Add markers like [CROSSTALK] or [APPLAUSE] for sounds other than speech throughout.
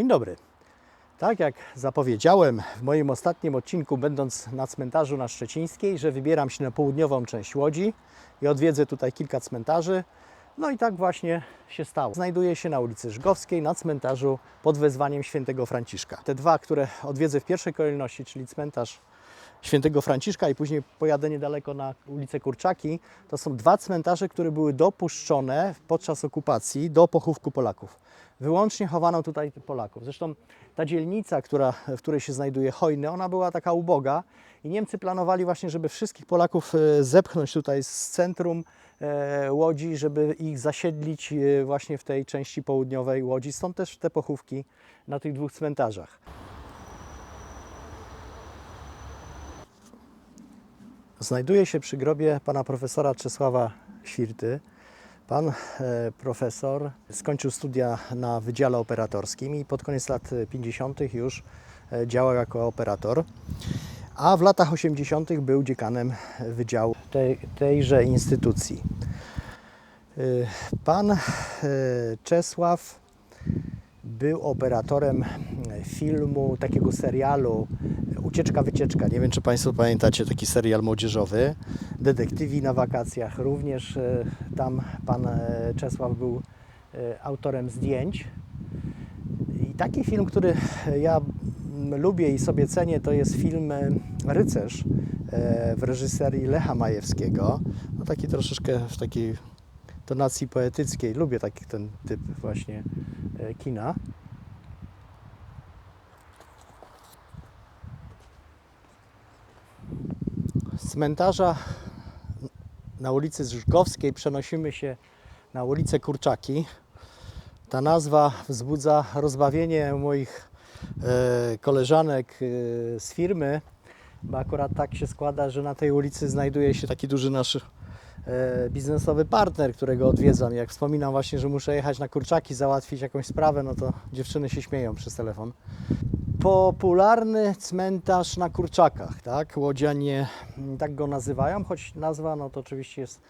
Dzień dobry. Tak jak zapowiedziałem w moim ostatnim odcinku, będąc na cmentarzu na Szczecińskiej, że wybieram się na południową część Łodzi i odwiedzę tutaj kilka cmentarzy. No i tak właśnie się stało. Znajduję się na ulicy Żgowskiej, na cmentarzu pod wezwaniem świętego Franciszka. Te dwa, które odwiedzę w pierwszej kolejności, czyli cmentarz świętego Franciszka i później pojadę niedaleko na ulicę Kurczaki, to są dwa cmentarze, które były dopuszczone podczas okupacji do pochówku Polaków. Wyłącznie chowano tutaj Polaków. Zresztą ta dzielnica, która, w której się znajduje Hojny, ona była taka uboga i Niemcy planowali właśnie, żeby wszystkich Polaków e, zepchnąć tutaj z centrum e, Łodzi, żeby ich zasiedlić e, właśnie w tej części południowej Łodzi. Stąd też te pochówki na tych dwóch cmentarzach. Znajduję się przy grobie pana profesora Czesława Świrty. Pan e, profesor skończył studia na Wydziale Operatorskim i pod koniec lat 50. już e, działał jako operator, a w latach 80. był dziekanem wydziału tej, tejże instytucji. E, Pan Czesław był operatorem filmu, takiego serialu Ucieczka, wycieczka. Nie wiem, czy Państwo pamiętacie taki serial młodzieżowy. Detektywi na wakacjach. Również e, tam pan e, Czesław był e, autorem zdjęć. I taki film, który ja lubię i sobie cenię, to jest film Rycerz w reżyserii Lecha Majewskiego. No taki troszeczkę w takiej tonacji poetyckiej. Lubię taki ten typ właśnie kina. Z cmentarza na ulicy Żgowskiej przenosimy się na ulicę Kurczaki. Ta nazwa wzbudza rozbawienie moich e, koleżanek e, z firmy, bo akurat tak się składa, że na tej ulicy znajduje się taki duży nasz e, biznesowy partner, którego odwiedzam. Jak wspominam właśnie, że muszę jechać na Kurczaki, załatwić jakąś sprawę, no to dziewczyny się śmieją przez telefon. Popularny cmentarz na Kurczakach, tak? Łodzianie mm, tak go nazywają, choć nazwa no to oczywiście jest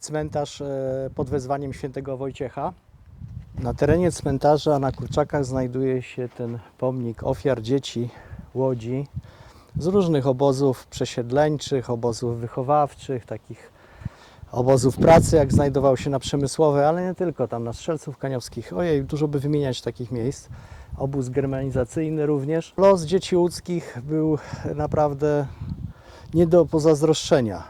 cmentarz e, pod wezwaniem świętego Wojciecha. Na terenie cmentarza na Kurczakach znajduje się ten pomnik ofiar dzieci Łodzi z różnych obozów przesiedleńczych, obozów wychowawczych, takich obozów pracy, jak znajdował się na Przemysłowej, ale nie tylko, tam na Strzelców Kaniowskich. Ojej, dużo by wymieniać takich miejsc. Obóz germanizacyjny również. Los dzieci łódzkich był naprawdę nie do pozazdroszczenia.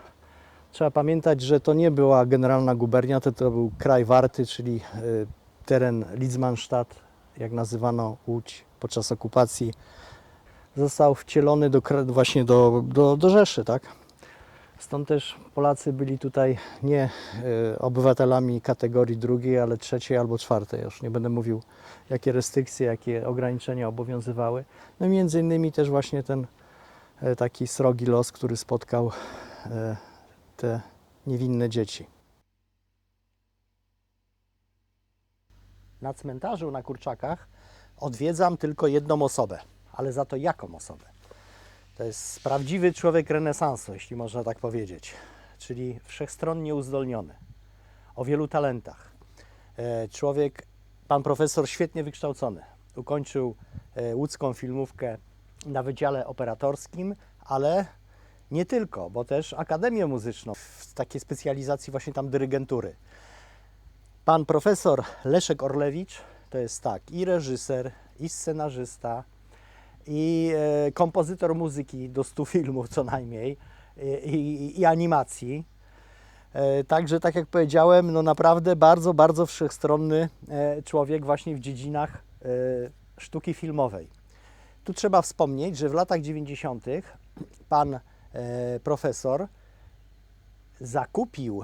Trzeba pamiętać, że to nie była generalna gubernia, to, to był kraj warty, czyli y, teren Lidzmanstadt, jak nazywano Łódź podczas okupacji. Został wcielony do, właśnie do, do, do Rzeszy, tak? Stąd też Polacy byli tutaj nie e, obywatelami kategorii drugiej, ale trzeciej albo czwartej. Już nie będę mówił, jakie restrykcje, jakie ograniczenia obowiązywały. No między innymi też właśnie ten e, taki srogi los, który spotkał e, te niewinne dzieci. Na cmentarzu na Kurczakach odwiedzam tylko jedną osobę, ale za to jaką osobę? To jest prawdziwy człowiek renesansu, jeśli można tak powiedzieć, czyli wszechstronnie uzdolniony, o wielu talentach. E, Człowiek, pan profesor świetnie wykształcony. Ukończył e, łódzką filmówkę na Wydziale Operatorskim, ale nie tylko, bo też Akademię Muzyczną w takiej specjalizacji właśnie tam dyrygentury. Pan profesor Leszek Orlewicz to jest tak i reżyser, i scenarzysta, i e, kompozytor muzyki do 100 [LAUGHS] filmów co najmniej i, i, i animacji. E, Także, tak jak powiedziałem, no naprawdę bardzo, bardzo wszechstronny e, człowiek właśnie w dziedzinach e, sztuki filmowej. Tu trzeba wspomnieć, że w latach 90. pan e, profesor zakupił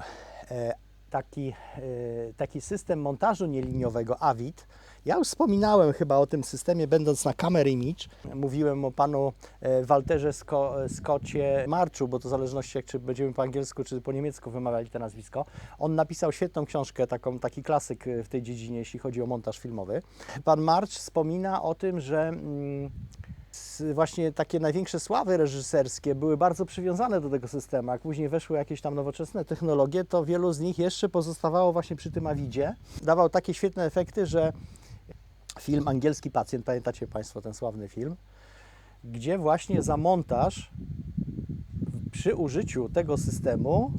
e, taki, e, taki system montażu nieliniowego AVID. Ja już wspominałem chyba o tym systemie, będąc na Camera Image. Mówiłem o panu e, Walterze Sko, Scotcie Marczu, bo to w zależności czy będziemy po angielsku, czy po niemiecku wymawiali to nazwisko. On napisał świetną książkę, taką, taki klasyk e, w tej dziedzinie, jeśli chodzi o montaż filmowy. Pan Marcz wspomina o tym, że mm, właśnie takie największe sławy reżyserskie były bardzo przywiązane do tego systemu. Jak później weszły jakieś tam nowoczesne technologie, to wielu z nich jeszcze pozostawało właśnie przy tym awidzie. Dawał takie świetne efekty, że film Angielski Pacjent, pamiętacie Państwo ten sławny film, gdzie właśnie za montaż przy użyciu tego systemu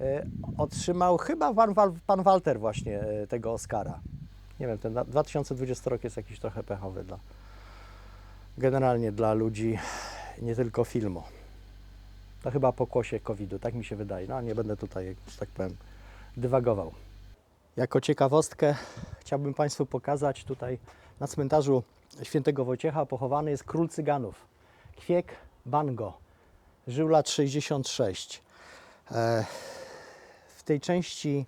e, otrzymał chyba pan, Wal- pan Walter właśnie e, tego Oscara. Nie wiem, ten na- 2020 rok jest jakiś trochę pechowy dla generalnie dla ludzi nie tylko filmu. To chyba pokłosie COVID-u, tak mi się wydaje. No, nie będę tutaj, że tak powiem, dywagował. Jako ciekawostkę chciałbym Państwu pokazać tutaj na cmentarzu świętego Wojciecha pochowany jest król cyganów. Kwiek Bango. Żył lat 66. E, W tej części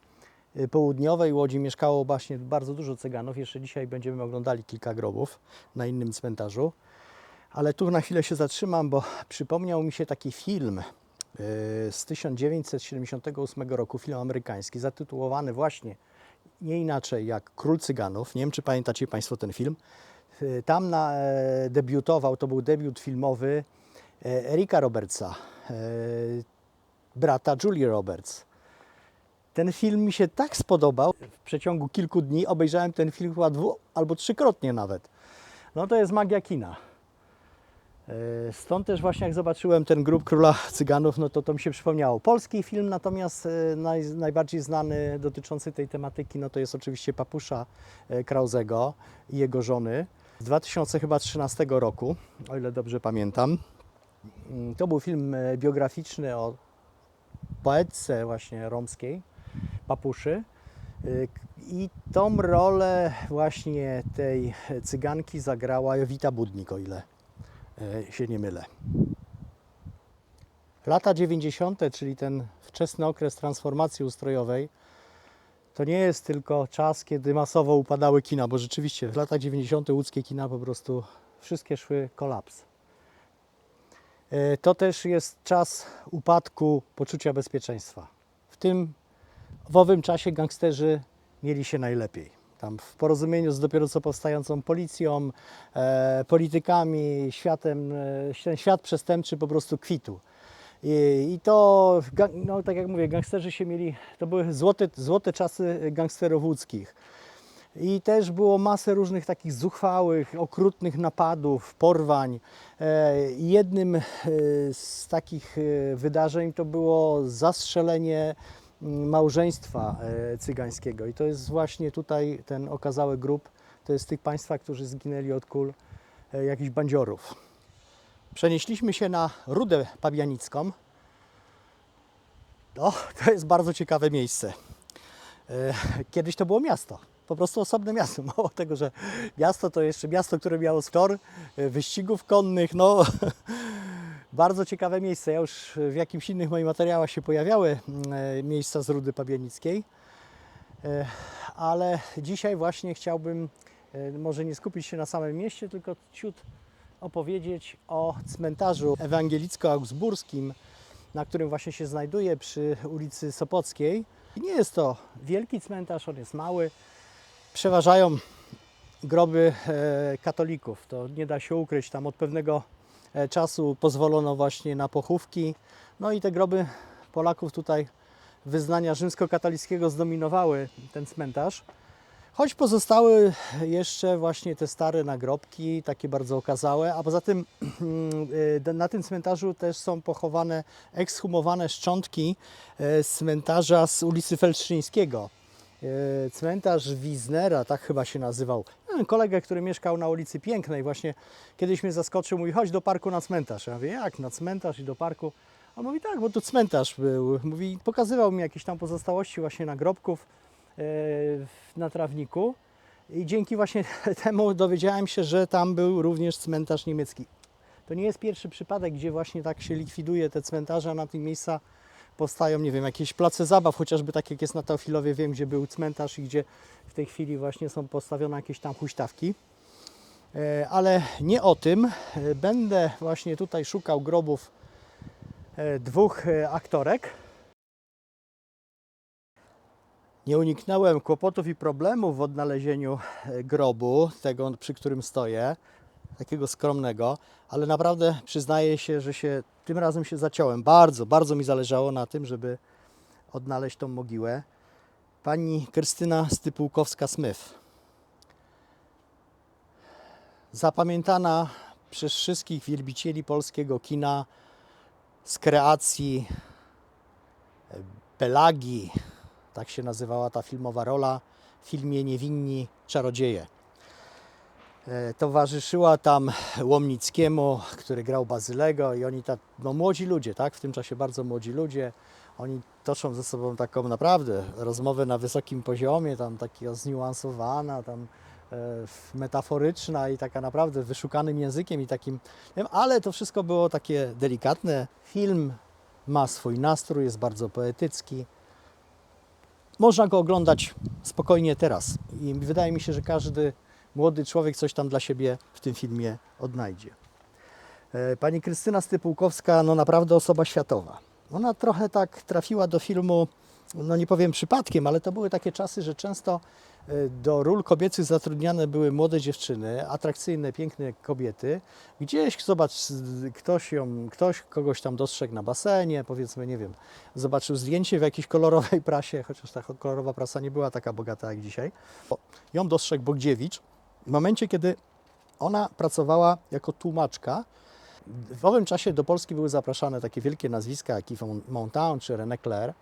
południowej Łodzi mieszkało właśnie bardzo dużo cyganów. Jeszcze dzisiaj będziemy oglądali kilka grobów na innym cmentarzu. Ale tu na chwilę się zatrzymam, bo przypomniał mi się taki film y, z 1978 roku, film amerykański, zatytułowany właśnie nie inaczej jak Król Cyganów. Nie wiem, czy pamiętacie Państwo ten film. Y, Tam na, e, debiutował, to był debiut filmowy e, Erika Robertsa, e, brata Julie Roberts. Ten film mi się tak spodobał. W przeciągu kilku dni obejrzałem ten film chyba dwu albo trzykrotnie nawet. No to jest magia kina. E, Stąd też właśnie jak zobaczyłem ten grup Króla Cyganów, no to to mi się przypomniało. Polski film natomiast e, naj, najbardziej znany dotyczący tej tematyki, no to jest oczywiście Papusza e, Krauzego i jego żony z 2013 roku, o ile dobrze pamiętam. Mm, To był film biograficzny o poetce właśnie romskiej, Papuszy. I tą rolę właśnie tej cyganki zagrała Jowita Budnik, o ile się nie mylę. Lata 90., czyli ten wczesny okres transformacji ustrojowej, to nie jest tylko czas, kiedy masowo upadały kina, bo rzeczywiście w latach 90. łódzkie kina po prostu wszystkie szły kolaps. E, To też jest czas upadku poczucia bezpieczeństwa. W tym w owym czasie gangsterzy mieli się najlepiej. Tam w porozumieniu z dopiero co powstającą policją, e, politykami, światem, e, świat przestępczy po prostu kwitł. I, i to, no, tak jak mówię, gangsterzy się mieli, to były złote, złote czasy gangsterów łódzkich. I też było masę różnych takich zuchwałych, okrutnych napadów, porwań. E, Jednym e, z takich e, wydarzeń to było zastrzelenie małżeństwa e, cygańskiego. I to jest właśnie tutaj ten okazały grup, to jest tych państwa, którzy zginęli od kul e, jakichś bandziorów. Przenieśliśmy się na Rudę Pabianicką. No, to jest bardzo ciekawe miejsce. E, Kiedyś to było miasto, po prostu osobne miasto. [LAUGHS] Mało tego, że miasto to jeszcze miasto, które miało tor wyścigów konnych. No, [LAUGHS] bardzo ciekawe miejsce. Ja już w jakimś innych moich materiałach się pojawiały e, miejsca z Rudy Pabianickiej. E, Ale dzisiaj właśnie chciałbym e, może nie skupić się na samym mieście, tylko ciut opowiedzieć o cmentarzu ewangelicko-augsburskim, na którym właśnie się znajduje przy ulicy Sopockiej. Nie jest to wielki cmentarz, on jest mały. Przeważają groby katolików. To nie da się ukryć. Tam od pewnego czasu pozwolono właśnie na pochówki. No i te groby Polaków tutaj wyznania rzymskokatolickiego zdominowały ten cmentarz. Choć pozostały jeszcze właśnie te stare nagrobki, takie bardzo okazałe, a poza tym [CLEARS THROAT] y, na tym cmentarzu też są pochowane, ekshumowane szczątki e, cmentarza z ulicy Felszczyńskiego. E, Cmentarz Wiznera, tak chyba się nazywał. Kolegę, który mieszkał na ulicy Pięknej, właśnie kiedyś mnie zaskoczył, mówi chodź do parku na cmentarz. Ja mówię, jak na cmentarz i do parku? A on mówi tak, bo tu cmentarz był. Mówi, pokazywał mi jakieś tam pozostałości właśnie nagrobków e, w- na trawniku i dzięki właśnie [LAUGHS] temu dowiedziałem się, że tam był również cmentarz niemiecki. To nie jest pierwszy przypadek, gdzie właśnie tak się likwiduje te cmentarze, a na tych miejscach powstają, nie wiem, jakieś place zabaw, chociażby tak jak jest na Teofilowie, wiem, gdzie był cmentarz i gdzie w tej chwili właśnie są postawione jakieś tam huśtawki. E, Ale nie o tym. E, Będę właśnie tutaj szukał grobów e, dwóch aktorek. Nie uniknąłem kłopotów i problemów w odnalezieniu grobu, tego przy którym stoję, takiego skromnego, ale naprawdę przyznaję się, że się tym razem się zaciąłem. Bardzo, bardzo mi zależało na tym, żeby odnaleźć tą mogiłę. Pani Krystyna Stypułkowska-Smith. zapamiętana przez wszystkich wielbicieli polskiego kina z kreacji e, Pelagi, tak się nazywała ta filmowa rola, w filmie Niewinni Czarodzieje. E, Towarzyszyła tam Łomnickiemu, który grał Bazylego i oni tak, no młodzi ludzie, tak, w tym czasie bardzo młodzi ludzie, oni toczą ze sobą taką naprawdę rozmowę na wysokim poziomie, tam taka zniuansowana, tam e, metaforyczna i taka naprawdę wyszukanym językiem i takim, wiem, ale to wszystko było takie delikatne. Film ma swój nastrój, jest bardzo poetycki. Można go oglądać spokojnie teraz i wydaje mi się, że każdy młody człowiek coś tam dla siebie w tym filmie odnajdzie. E, Pani Krystyna Stypułkowska, no naprawdę osoba światowa. Ona trochę tak trafiła do filmu, no nie powiem przypadkiem, ale to były takie czasy, że często e, do ról kobiecych zatrudniane były młode dziewczyny, atrakcyjne, piękne kobiety. Gdzieś, zobacz, ktoś, ją, ktoś kogoś tam dostrzegł na basenie, powiedzmy, nie wiem, zobaczył zdjęcie w jakiejś kolorowej prasie, chociaż ta kolorowa prasa nie była taka bogata jak dzisiaj. Ją dostrzegł Bogdziewicz w momencie, kiedy ona pracowała jako tłumaczka. W owym czasie do Polski były zapraszane takie wielkie nazwiska jak Yves Montand czy René Clair.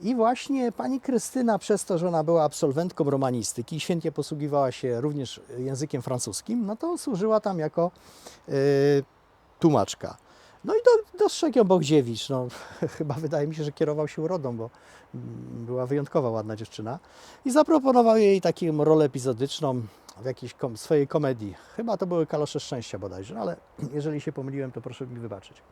I właśnie pani Krystyna, przez to, że ona była absolwentką romanistyki i świetnie posługiwała się również językiem francuskim, no to służyła tam jako y, tłumaczka. No i do, dostrzegł ją Bogdziewicz. No, [LAUGHS] chyba wydaje mi się, że kierował się urodą, bo mm, była wyjątkowa ładna dziewczyna. I zaproponował jej taką rolę epizodyczną w jakiejś kom- swojej komedii. Chyba to były Kalosze Szczęścia bodajże, no ale [CLEARS THROAT] jeżeli się pomyliłem, to proszę mi wybaczyć.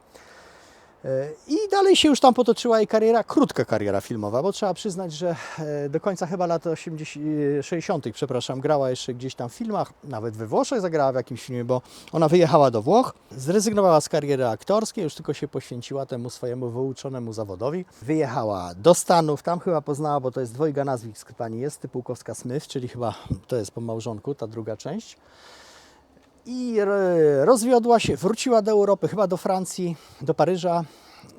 E, I dalej się już tam potoczyła jej kariera, krótka kariera filmowa, bo trzeba przyznać, że e, do końca chyba lat 80, e, 60., przepraszam, grała jeszcze gdzieś tam w filmach, nawet we Włoszech zagrała w jakimś filmie, bo ona wyjechała do Włoch, zrezygnowała z kariery aktorskiej, już tylko się poświęciła temu swojemu wyuczonemu zawodowi. Wyjechała do Stanów, tam chyba poznała, bo to jest dwojga nazwisk pani jest, Typułkowska Smith, czyli chyba to jest po małżonku, ta druga część i rozwiodła się, wróciła do Europy, chyba do Francji, do Paryża.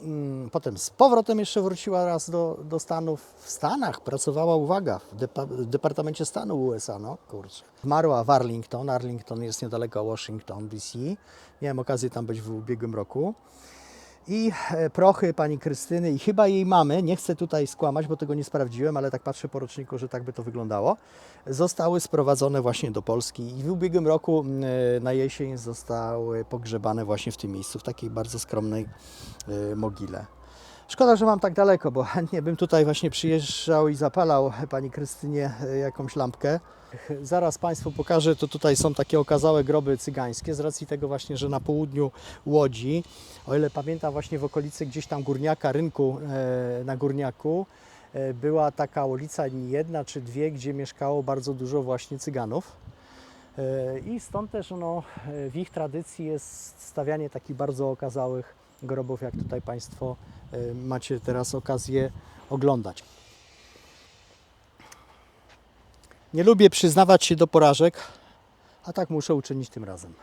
Mm, Potem z powrotem jeszcze wróciła raz do, do Stanów. W Stanach pracowała, uwaga, w, depa, w Departamencie Stanu USA, no kurczę. Zmarła w Arlington, Arlington jest niedaleko Washington DC. Miałem okazję tam być w ubiegłym roku. I e, prochy pani Krystyny i chyba jej mamy, nie chcę tutaj skłamać, bo tego nie sprawdziłem, ale tak patrzę po roczniku, że tak by to wyglądało, zostały sprowadzone właśnie do Polski i w ubiegłym roku e, na jesień zostały pogrzebane właśnie w tym miejscu, w takiej bardzo skromnej e, mogile. Szkoda, że mam tak daleko, bo chętnie bym tutaj właśnie przyjeżdżał i zapalał pani Krystynie jakąś lampkę. Zaraz Państwu pokażę, to tutaj są takie okazałe groby cygańskie, z racji tego właśnie, że na południu Łodzi, o ile pamiętam właśnie w okolicy gdzieś tam Górniaka, rynku e, na Górniaku, e, była taka ulica, nie jedna czy dwie, gdzie mieszkało bardzo dużo właśnie Cyganów. E, I stąd też no, w ich tradycji jest stawianie takich bardzo okazałych grobów, jak tutaj Państwo macie teraz okazję oglądać. Nie lubię przyznawać się do porażek, a tak muszę uczynić tym razem.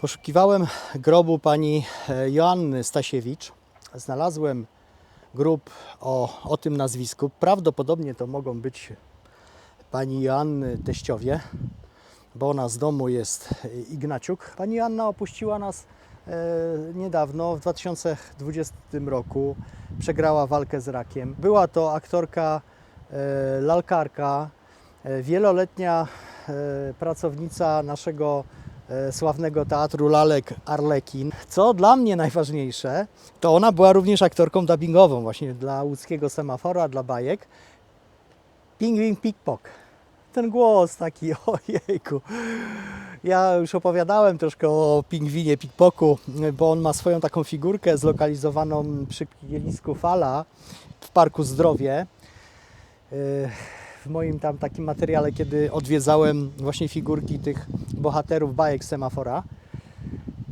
Poszukiwałem grobu pani e, Joanny Stasiewicz. Znalazłem grób o, o tym nazwisku. Prawdopodobnie to mogą być pani Joanny teściowie, bo ona z domu jest Ignaciuk. Pani Joanna opuściła nas e, niedawno, w 2020 roku. Przegrała walkę z rakiem. Była to aktorka, e, lalkarka, e, wieloletnia e, pracownica naszego e, sławnego teatru lalek Arlekin. Co dla mnie najważniejsze, to ona była również aktorką dubbingową właśnie dla łódzkiego semafora, dla bajek. Pingwin Pikpok. Ten głos taki, [LAUGHS] ojejku. Ja już opowiadałem troszkę o pingwinie Pikpoku, bo on ma swoją taką figurkę zlokalizowaną przy kielisku Fala w Parku Zdrowie. W moim tam takim materiale, kiedy odwiedzałem właśnie figurki tych bohaterów bajek semafora.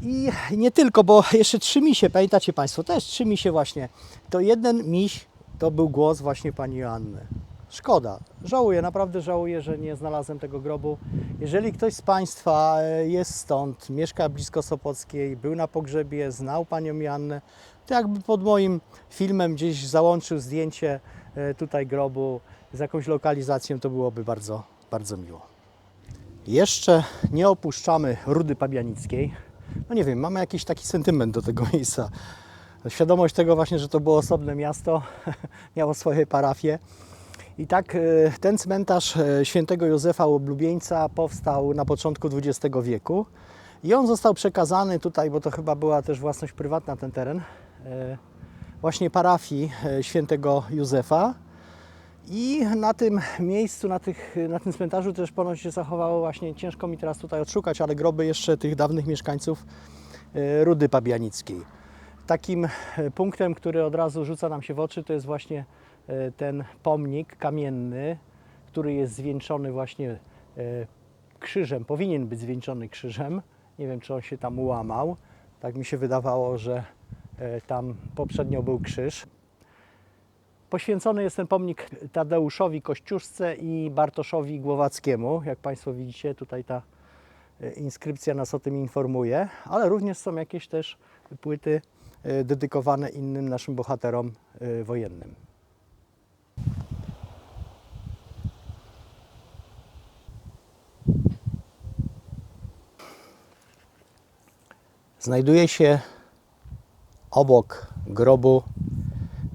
I nie tylko, bo jeszcze trzy misie, pamiętacie Państwo, też trzy misie właśnie. To jeden miś to był głos właśnie pani Joanny. Szkoda, żałuję, naprawdę żałuję, że nie znalazłem tego grobu. Jeżeli ktoś z Państwa e, jest stąd, mieszka blisko Sopockiej, był na pogrzebie, znał Panią Joannę, to jakby pod moim filmem gdzieś załączył zdjęcie tutaj grobu z jakąś lokalizacją, to byłoby bardzo, bardzo miło. Jeszcze nie opuszczamy Rudy Pabianickiej. No nie wiem, mamy jakiś taki sentyment do tego miejsca. Świadomość tego właśnie, że to było osobne miasto, [LAUGHS] miało swoje parafie. I tak e, ten cmentarz e, świętego Józefa Oblubieńca powstał na początku XX wieku. I on został przekazany tutaj, bo to chyba była też własność prywatna ten teren, e, właśnie parafii e, świętego Józefa. I na tym miejscu, na, tych, na tym cmentarzu też ponoć się zachowało właśnie, ciężko mi teraz tutaj odszukać, ale groby jeszcze tych dawnych mieszkańców e, Rudy Pabianickiej. Takim e, punktem, który od razu rzuca nam się w oczy, to jest właśnie ten pomnik kamienny, który jest zwieńczony właśnie krzyżem, powinien być zwieńczony krzyżem. Nie wiem, czy on się tam ułamał. Tak mi się wydawało, że tam poprzednio był krzyż. Poświęcony jest ten pomnik Tadeuszowi Kościuszce i Bartoszowi Głowackiemu. Jak Państwo widzicie, tutaj ta e, inskrypcja nas o tym informuje, ale również są jakieś też płyty e, dedykowane innym naszym bohaterom e, wojennym. Znajduje się obok grobu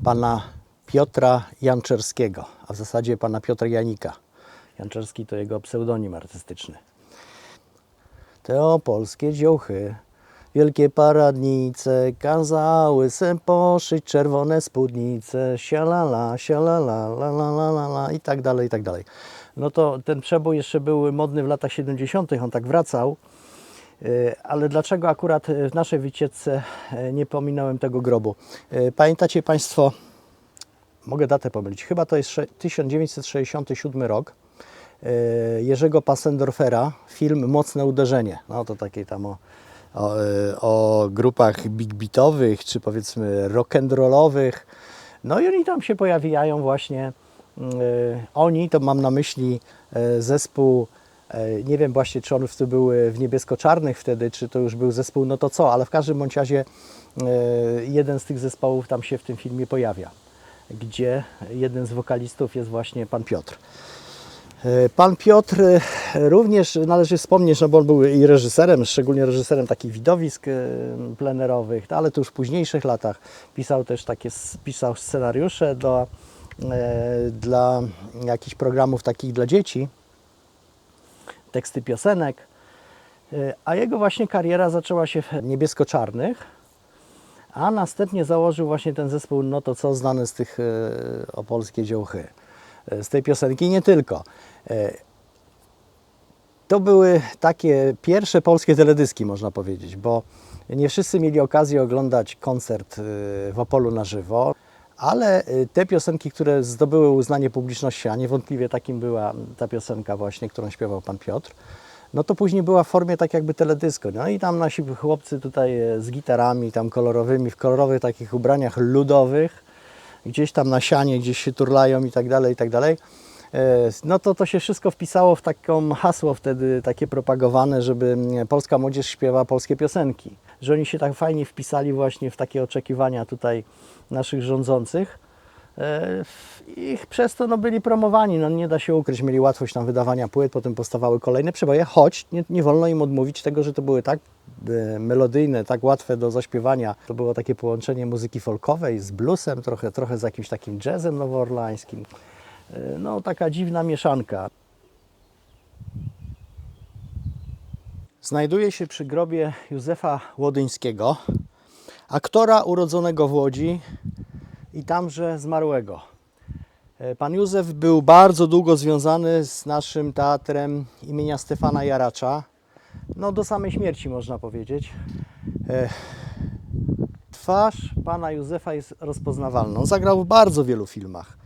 pana Piotra Janczerskiego, a w zasadzie pana Piotra Janika. Janczerski to jego pseudonim artystyczny. Te opolskie dziołchy, wielkie paradnice, kazały se poszyć czerwone spódnice, sialala, sialala, la la la la la i tak dalej, i tak dalej. No to ten przebój jeszcze był modny w latach 70., on tak wracał. E, Ale dlaczego akurat e, w naszej wycieczce e, nie pominąłem tego grobu? Pamiętacie Państwo, mogę datę pomylić, chyba to jest sze- 1967 rok, Jerzego Passendorfera, film Mocne uderzenie. No to takie tam o, o, o grupach big beatowych, czy powiedzmy rock'n'rollowych. No i oni tam się pojawiają właśnie, mm, oni, to mam na myśli zespół, nie wiem właśnie, czy on wtedy był w niebiesko-czarnych wtedy, czy to już był zespół, no to co, ale w każdym bądź razie e, jeden z tych zespołów tam się w tym filmie pojawia, gdzie jeden z wokalistów jest właśnie pan Piotr. E, Pan Piotr e, również należy wspomnieć, no bo on był i reżyserem, szczególnie reżyserem takich widowisk e, plenerowych, ale to już w późniejszych latach pisał też takie, pisał scenariusze do, e, dla jakichś programów takich dla dzieci, teksty piosenek, E, a jego właśnie kariera zaczęła się w niebiesko-czarnych, a następnie założył właśnie ten zespół, no to co, znany z tych e, opolskie dziołchy, e, z tej piosenki nie tylko. To były takie pierwsze polskie teledyski, można powiedzieć, bo nie wszyscy mieli okazję oglądać koncert w Opolu na żywo, ale e, te piosenki, które zdobyły uznanie publiczności, a niewątpliwie takim była ta piosenka właśnie, którą śpiewał pan Piotr, no to później była w formie tak jakby teledysco. No i tam nasi chłopcy tutaj e, z gitarami tam kolorowymi, w kolorowych takich ubraniach ludowych, gdzieś tam na sianie, gdzieś się turlają i tak dalej, i tak dalej. E, No to to się wszystko wpisało w taką hasło wtedy takie propagowane, żeby mm, polska młodzież śpiewa polskie piosenki. Że oni się tak fajnie wpisali właśnie w takie oczekiwania tutaj naszych rządzących. E, I przez to no, byli promowani, no, nie da się ukryć, mieli łatwość tam wydawania płyt, potem powstawały kolejne przeboje, choć nie, nie wolno im odmówić tego, że to były tak e, melodyjne, tak łatwe do zaśpiewania. To było takie połączenie muzyki folkowej z bluesem, trochę, trochę z jakimś takim jazzem nowoorlańskim. E, No, taka dziwna mieszanka. Znajduje się przy grobie Józefa Łodyńskiego, aktora urodzonego w Łodzi i tamże zmarłego. E, Pan Józef był bardzo długo związany z naszym teatrem imienia Stefana Jaracza. No do samej śmierci można powiedzieć. E, Twarz pana Józefa jest rozpoznawalna. On zagrał w bardzo wielu filmach.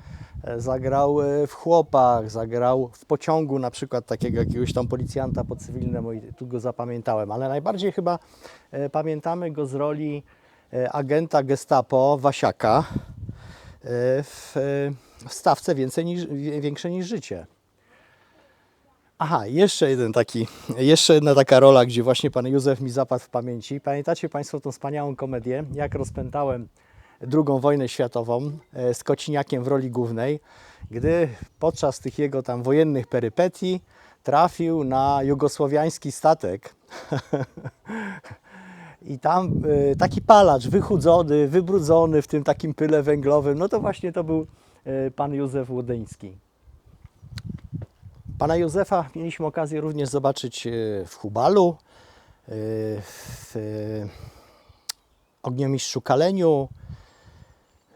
E, Zagrał e, w Chłopach, zagrał w Pociągu, na przykład takiego jakiegoś tam policjanta po cywilnemu i tu go zapamiętałem. Ale najbardziej chyba e, pamiętamy go z roli agenta gestapo Wasiaka w, stawce więcej niż, wie- większe niż życie. Aha, jeszcze jeden taki, jeszcze jedna taka rola, gdzie właśnie pan Józef mi zapadł w pamięci. Pamiętacie Państwo tą wspaniałą komedię, jak rozpętałem II wojnę światową e, z Kociniakiem w roli głównej, gdy podczas tych jego tam wojennych perypetii trafił na jugosłowiański statek. [LAUGHS] I tam y, taki palacz wychudzony, wybrudzony w tym takim pyle węglowym, no to właśnie to był y, pan Józef Łodeński. Pana Józefa mieliśmy okazję również zobaczyć w Hubalu, w Ogniomistrzu Kaleniu,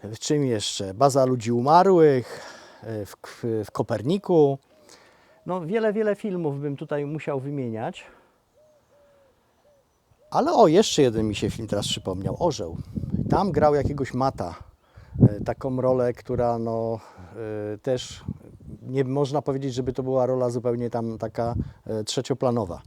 w czym jeszcze? Baza ludzi umarłych, y, w, w Koperniku. No wiele, wiele filmów bym tutaj musiał wymieniać. Ale o, jeszcze jeden mi się film teraz przypomniał, Orzeł. Tam grał jakiegoś mata, e, taką rolę, która no e, też nie można powiedzieć, żeby to była rola zupełnie tam taka e, trzecioplanowa.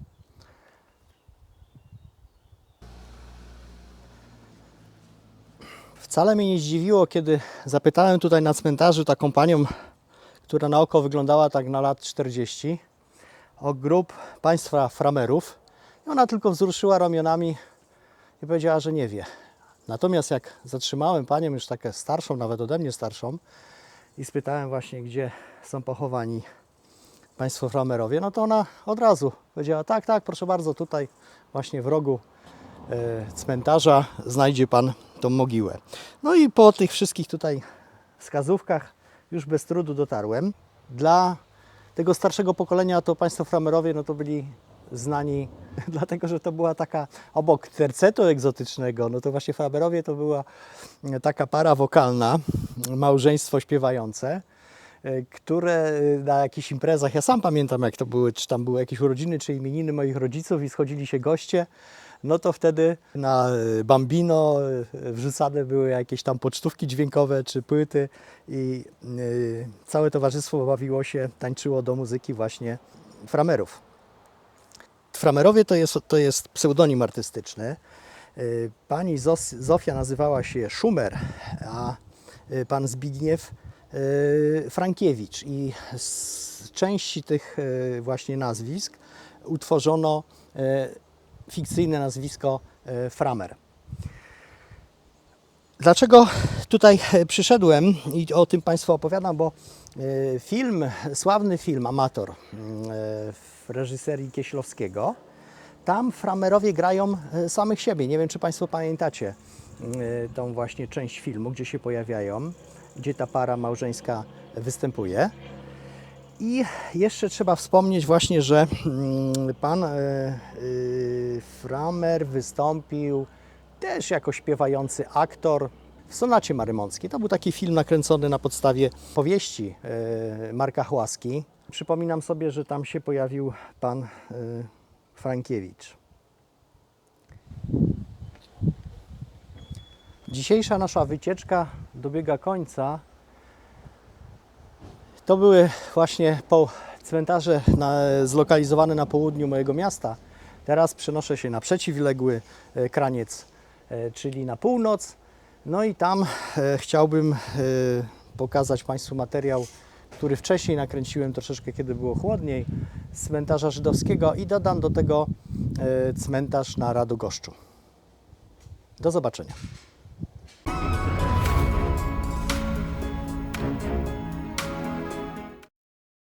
Wcale mnie nie zdziwiło, kiedy zapytałem tutaj na cmentarzu taką panią, która na oko wyglądała tak na lat 40, o grup państwa framerów. I ona tylko wzruszyła ramionami i powiedziała, że nie wie. Natomiast jak zatrzymałem panią już taką starszą, nawet ode mnie starszą i spytałem właśnie, gdzie są pochowani państwo framerowie, no to ona od razu powiedziała, tak, tak, proszę bardzo, tutaj właśnie w rogu e, cmentarza znajdzie Pan tą mogiłę. No i po tych wszystkich tutaj wskazówkach już bez trudu dotarłem. Dla tego starszego pokolenia to państwo framerowie no to byli znani, [LAUGHS] dlatego że to była taka, obok tercetu egzotycznego, no to właśnie framerowie to była taka para wokalna, małżeństwo śpiewające, e, które e, na jakichś imprezach, ja sam pamiętam jak to były, czy tam były jakieś urodziny, czy imieniny moich rodziców i schodzili się goście, no to wtedy na e, Bambino e, wrzucane były jakieś tam pocztówki dźwiękowe czy płyty i e, całe towarzystwo bawiło się, tańczyło do muzyki właśnie framerów. Framerowie to jest, to jest pseudonim artystyczny. Y, Pani Zofia nazywała się Szumer, a y, pan Zbigniew y, Frankiewicz. I z części tych y, właśnie nazwisk utworzono y, fikcyjne nazwisko y, Framer. Dlaczego tutaj e, przyszedłem i o tym Państwu opowiadam? Bo e, film, sławny film Amator e, w reżyserii Kieślowskiego, tam framerowie grają e, samych siebie. Nie wiem, czy Państwo pamiętacie tą właśnie część filmu, gdzie się pojawiają, gdzie ta para małżeńska występuje. I jeszcze trzeba wspomnieć właśnie, że mm, pan e, y, Framer wystąpił też jako śpiewający aktor w Sonacie Marymąckiej. To był taki film nakręcony na podstawie powieści e, Marka Chłaski. Przypominam sobie, że tam się pojawił pan e, Frankiewicz. Dzisiejsza nasza wycieczka dobiega końca. To były właśnie po cmentarze na, zlokalizowane na południu mojego miasta. Teraz przenoszę się na przeciwległy e, kraniec, e, czyli na północ. No i tam e, chciałbym pokazać Państwu materiał, który wcześniej nakręciłem troszeczkę, kiedy było chłodniej, z cmentarza żydowskiego i dodam do tego cmentarz na Radogoszczu. Do zobaczenia.